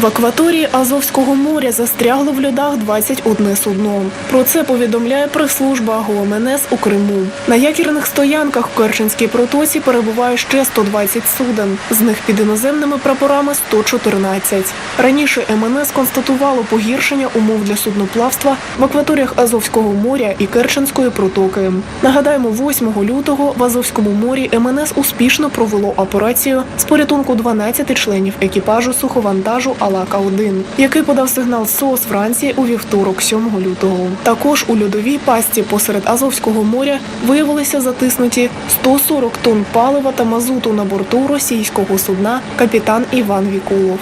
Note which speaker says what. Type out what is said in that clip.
Speaker 1: В акваторії Азовського моря застрягло в льодах 21 судно. Про це повідомляє прес-служба ГОМНС у Криму. На якірних стоянках в Керченській протоці перебуває ще 120 суден. З них під іноземними прапорами 114. Раніше МНС констатувало погіршення умов для судноплавства в акваторіях Азовського моря і Керченської протоки. Нагадаємо, 8 лютого в Азовському морі МНС успішно провело операцію з порятунку 12 членів екіпажу суховантажу Алака-1, який подав сигнал СОС Франції у вівторок, 7 лютого. Також у льодовій пасті посеред Азовського моря виявилися затиснуті 140 тонн палива та мазуту на борту російського судна капітан Іван Вікулов.